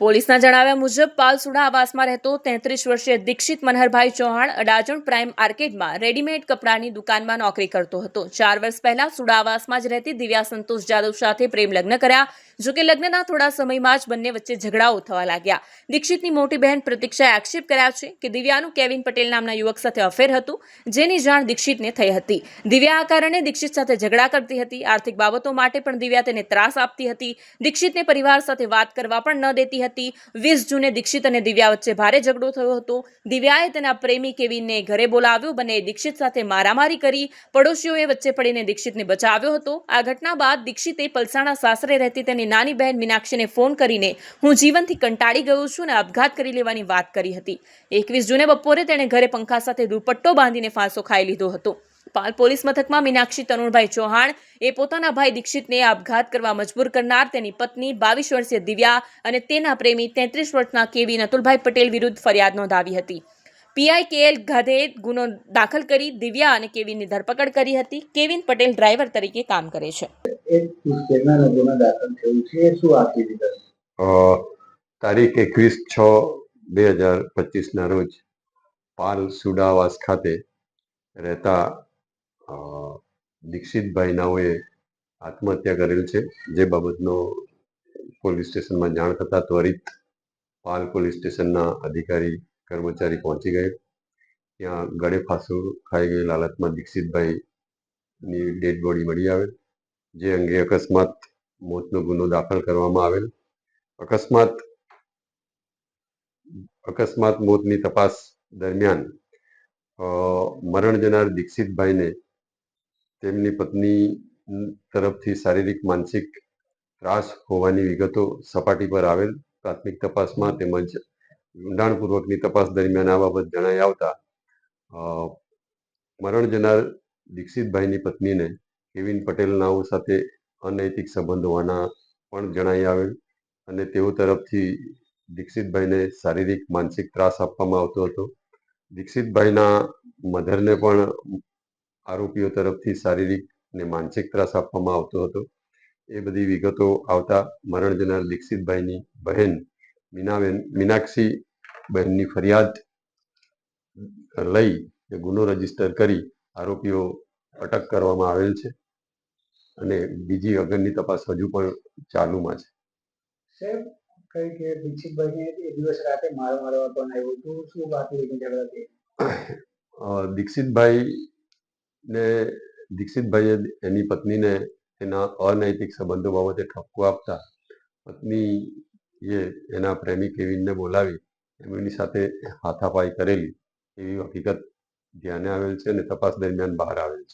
પોલીસના જણાવ્યા મુજબ પાલસુડા આવાસમાં રહેતો તેત્રીસ વર્ષીય દીક્ષિત મનહરભાઈ ચૌહાણ અડાજણ પ્રાઇમ આર્કેડમાં રેડીમેડ કપડાની દુકાનમાં નોકરી કરતો હતો. ચાર વર્ષ પહેલા સુડા આવાસમાં જ રહેતી દિવ્યા સંતોષ જાદવ સાથે પ્રેમ લગ્ન કર્યા. જોકે લગ્નના થોડા સમયમાં જ બંને વચ્ચે ઝઘડાઓ થવા લાગ્યા. દીક્ષિતની મોટી બહેન પ્રતિક્ષાએ આક્ષેપ કર્યા છે કે દિવ્યાનું કેવિન પટેલ નામના યુવક સાથે અફેર હતું, જેની જાણ દીક્ષિતને થઈ હતી. દિવ્યા આ કારણે દીક્ષિત સાથે ઝઘડા કરતી હતી. આર્થિક બાબતો માટે પણ દિવ્યા તેને ત્રાસ આપતી હતી. દીક્ષિતને પરિવાર સાથે વાત કરવા પણ ન દેતી હતી. વીસ જૂને દીક્ષિત અને દિવ્યા વચ્ચે ભારે ઝઘડો થયો હતો. દિવ્યાએ તેના પ્રેમી કેવિનને ઘરે બોલાવ્યો. બંને દીક્ષિત સાથે મારામારી કરી. પડોશીઓએ વચ્ચે પડીને દીક્ષિતને બચાવ્યો હતો. આ ઘટના બાદ દીક્ષિતે પલસાણા સાસરે રહેતી તેની નાની બહેન મીનાક્ષીને ફોન કરીને હું જીવનથી કંટાળી ગયો છું અને આપઘાત કરી લેવાની વાત કરી હતી. એકવીસ જૂને બપોરે તેણે ઘરે પંખા સાથે દુપટ્ટો બાંધીને ફાંસો ખાઈ લીધો હતો. પાલ પોલીસ મથકમાં મીનાક્ષી તરુણભાઈ ચૌહાણ એ પોતાના ભાઈ દીક્ષિતને આપઘાત કરવા મજબૂર કરનાર, તેની પત્ની બાવીસ વર્ષીય દિવ્યા અને તેના પ્રેમી તેત્રીસ વર્ષના કેવી નતુલભાઈ પટેલ વિરુદ્ધ ફરિયાદ નોંધાવી હતી. પીઆઈ કેએલ ગાધે ગુનો દાખલ કરી દિવ્યા અને કેવિનની ધરપકડ કરી હતી. કેવિન પટેલ ડ્રાઈવર તરીકે કામ કરે છે. એક પુસ્તકના ગુનો દાખલ થયું છે? શું આખી વિગત અ, તારીખ એકવીસ છ બે હજાર પચીસના રોજ પાલ સુડાવાસ ખાતે રહેતા દીક્ષિતભાઈ નાઓએ આત્મહત્યા કરેલ છે. જે બાબતનો પોલીસ સ્ટેશનમાં જાણ થતાં ત્વરિત પાલ પોલીસ સ્ટેશનના અધિકારી કર્મચારી પહોંચી ગયે ત્યાં ગળે ફાંસો ખાઈ ગયેલ હાલતમાં દીક્ષિતભાઈની ડેડ બોડી મળી આવેલ, જે અંગે અકસ્માત મોતનો ગુનો દાખલ કરવામાં આવેલ. અકસ્માત અકસ્માત મોતની તપાસ દરમિયાન મરણ જનાર દીક્ષિતભાઈને તેમની પત્ની તરફથી શારીરિક, માનસિક ત્રાસ હોવાની વિગતો સપાટી પર આવેલ. પ્રાથમિક તપાસમાં તેમજ ઊંડાણપૂર્વકની તપાસ દરમિયાન આ બાબત જણાઈ આવતા મરણ જનાર દીક્ષિતભાઈની પત્નીને કેવિન પટેલ નાઓ સાથે અનૈતિક સંબંધ હોવાના પણ જણાઈ આવેલ અને તેઓ તરફથી દીક્ષિતભાઈને શારીરિક, માનસિક ત્રાસ આપવામાં આવતો હતો. દીક્ષિતભાઈના મધરને પણ આરોપીઓ તરફથી શારીરિક અને માનસિક ત્રાસ આપવામાં આવતો હતો. એ બધી વિગતો આવતા મરણ જનાર દીક્ષિતભાઈની બહેન મીનાબેન, મીનાક્ષી બહેનની ફરિયાદ લઈ એ ગુનો રજિસ્ટર કરી આરોપીઓ અટક કરવામાં આવેલ છે અને બીજી અગરની તપાસ હજુ પણ ચાલુમાં છે. સાહેબ કઈ કે દીક્ષિતભાઈને એ દિવસ રાતે મારો પણ આવ્યો હતું. શું વાત લઈને ઝઘડા થઈ? દીક્ષિતભાઈ ને દીક્ષિતભાઈએ એની પત્નીને એના અનૈતિક સંબંધો બાબતે ઠપકો આપતા પત્ની એ એના પ્રેમી કેવિનને બોલાવી એમની સાથે હાથાપાઈ કરેલી એવી હકીકત ધ્યાને આવેલ છે અને તપાસ દરમિયાન બહાર આવેલ છે.